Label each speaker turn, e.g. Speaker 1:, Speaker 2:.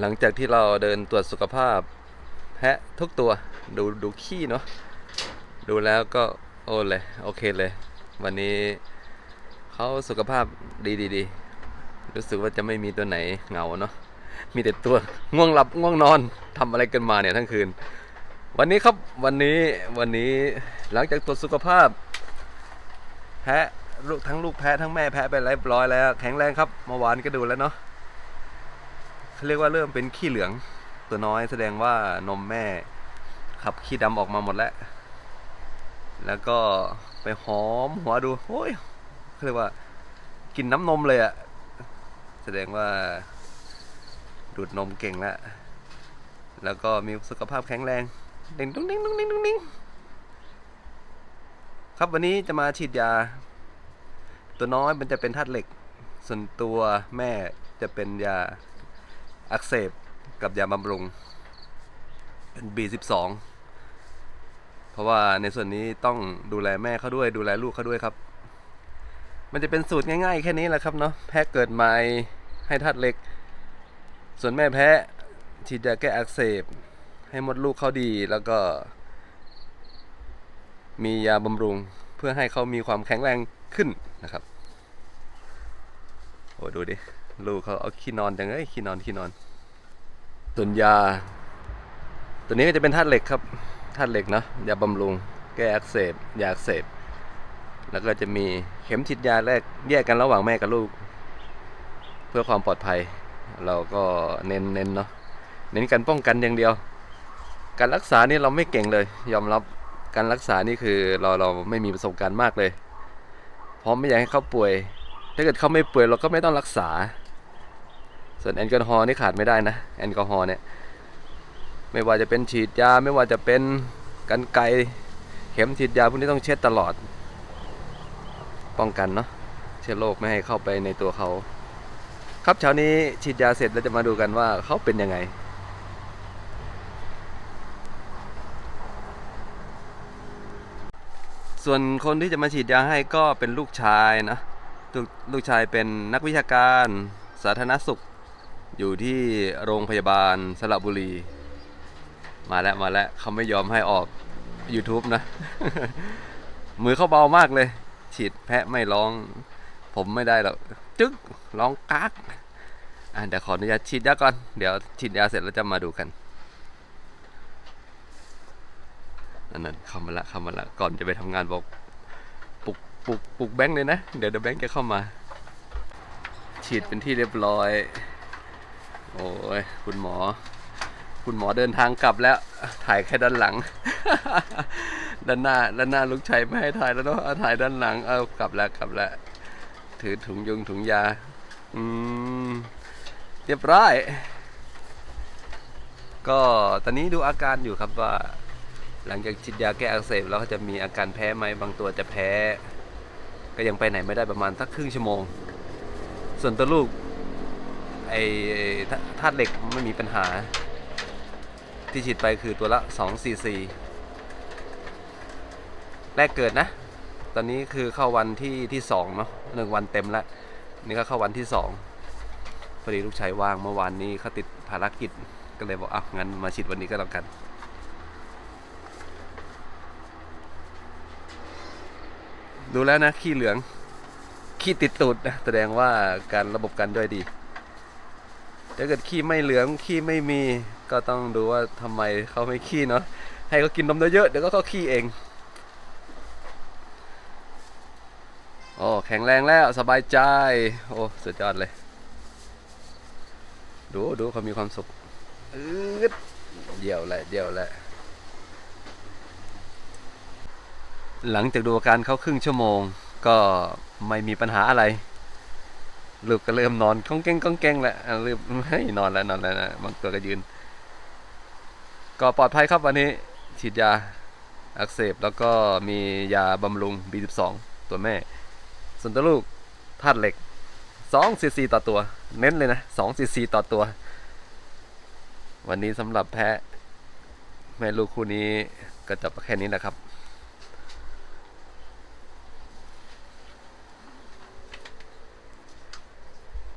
Speaker 1: หลังจากที่เราเดินตรวจสุขภาพแพะทุกตัวดูดูขี้เนาะดูแล้วก็โอ้เลยโอเคเลย วันนี้เขาสุขภาพดีดีดีรู้สึกว่าจะไม่มีตัวไหนเหงาเนาะมีแต่ตัวง่วงหลับง่วงนอนทำอะไรกันมาเนี่ยทั้งคืน วันนี้ครับวันนี้วันนี้หลังจากตรวจสุขภาพ แพะลูกทั้งลูกแพะทั้งแม่แพะไปเรียบร้อยแล้ว แข็งแรงครับเมื่อวานก็ดูแล้วเนาะ เรียกว่าเริ่มเป็นขี้เหลืองตัวน้อยแสดงว่านมแม่ขับขี้ดำออกมาหมดแล้ว แล้วก็ไปหอมหัวดูโอ้ยเขาเรียกว่ากินน้ำนมเลยอะแสดงว่าดูดนมเก่งแล้ว แล้วก็มีสุขภาพแข็งแรงเด้งตุ้งดิ้งตุ้งดิ้งตุ้งดิ้งครับวันนี้จะมาฉีดยา ตัวน้อยมันจะเป็นธาตุเหล็ก ส่วนตัวแม่จะเป็นยา อักเสบกับยาบำรุง เป็น B12 เพราะว่าในส่วนนี้ต้องดูแลแม่เขาด้วยดูแลลูกเขาด้วยครับ มันจะเป็นสูตรง่าย ๆ แค่นี้แหละครับเนาะแพะเกิดใหม่ให้ธาตุเหล็ก ส่วนแม่แพะฉีดยาแก้อักเสบ ให้มดลูกเขาดีแล้วก็ มียาบำรุงเพื่อให้เขามีความแข็งแรงขึ้นนะครับ โอ้ดูดิ ลูกเขาเอาขี้นอนจังเอ้ยขี้นอนขี้นอนส่วนยา ตัวนี้ก็จะเป็นธาตุเหล็กครับธาตุเหล็กเนาะยาบำรุง แก้อักเสบยาอักเสบ แล้วก็จะมีเข็มฉีดยาแรกแยกกันระหว่างแม่กับลูก เพื่อความปลอดภัย เราก็เน้นเน้นเนาะเน้นการป้องกันอย่างเดียว การรักษานี่เราไม่เก่งเลย ยอมรับการรักษานี่คือเราเราไม่มีประสบการณ์มากเลย เพราะไม่อยากให้เขาป่วย ถ้าเกิดเขาไม่ป่วยเราก็ไม่ต้องรักษา ส่วนแอลกอฮอล์นี่ขาดไม่ได้นะแอลกอฮอล์เนี่ยไม่ว่าจะเป็นฉีดยาไม่ว่าจะเป็นกันไกเข็มฉีดยาพวกนี้ต้องเช็ดตลอด ป้องกันเนาะเชื้อโรคไม่ให้เข้าไปในตัวเขา ครับเช้านี้ฉีดยาเสร็จแล้วจะมาดูกันว่าเขาเป็นยังไงส่วนคนที่จะมาฉีดยาให้ก็เป็นลูกชายนะลลูกชายเป็นนักวิชาการ สาธารณสุข อยู่ที่โรงพยาบาลสระบุรี มาแล้วมาแล้วเขาไม่ยอมให้ออก YouTube นะ มือเขาเบามากเลย ฉีดแพะไม่ร้อง ผมไม่ได้หรอกจึ๊กร้องกากอะเดี๋ยวขออนุญาตฉีดยาก่อน เดี๋ยวฉีดยาเสร็จแล้วจะมาดูกันอันนั้นเข้ามาละเข้ามาละก่อนจะไปทำงานบอกปลุกปลุกปลุกแบงค์เลยนะ เดี๋ยวเดี๋ยวแบงค์จะเข้ามา ฉีดเป็นที่เรียบร้อย โอ้ยคุณหมอ คุณหมอเดินทางกลับแล้ว ถ่ายแค่ด้านหลัง ด้านหน้าด้านหน้าลูกชายไม่ให้ถ่ายแล้วเนาะเอาถ่ายด้านหลังเอากลับแล้วกลับแล้ว ถือถุงยงถุงยา อืมเรียบร้อยก็ตอนนี้ดูอาการอยู่ครับว่า หลังจากฉีดยาแก้อักเสบแล้วเขาจะมีอาการแพ้ไหมบางตัวจะแพ้ ก็ยังไปไหนไม่ได้ประมาณสักครึ่งชั่วโมง ส่วนตัวลูก ไอ้ธาตุเหล็กไม่มีปัญหา ที่ฉีดไปคือตัวละ2 cc แรกเกิดนะ ตอนนี้คือเข้าวันที่ที่สองเนาะหนึ่งวันเต็มแล้วนี่ก็เข้าวันที่สองพอดีลูกชายว่างเมื่อวานนี้เขาติดภารกิจก็เลยบอกอะงั้นมาฉีดวันนี้ก็แล้วกันดูแล้วนะ ขี้เหลือง ขี้ติดตูดนะ แสดงว่าการระบบการย่อยดี ถ้าเกิดขี้ไม่เหลืองขี้ไม่มีก็ต้องดูว่าทำไมเขาไม่ขี้เนาะให้เขากินนมเยอะๆเดี๋ยวก็เขาขี้เองโอ้แข็งแรงแล้วสบายใจ โอ้สุดยอดเลย ดูดูเขามีความสุขอืดเดี่ยวแหละเดี่ยวแหละ หลังจากดูอาการเขาครึ่งชั่วโมง ก็ไม่มีปัญหาอะไร ลูกก็เริ่มนอนก้องแก้งก้องแก้งแล้วอะเริ่มให้นอนแล้วนอนแล้วนะบางตัวก็ยืน ก็ปลอดภัยครับวันนี้ ฉีดยาอักเสบแล้วก็มียาบำรุง B12 ตัวแม่ ส่วนตัวลูกธาตุเหล็ก2ซีซีต่อตัว เน้นเลยนะ2ซีซีต่อตัว วันนี้สำหรับแพะ แม่ลูกคู่นี้ก็จบแค่นี้แหละครับ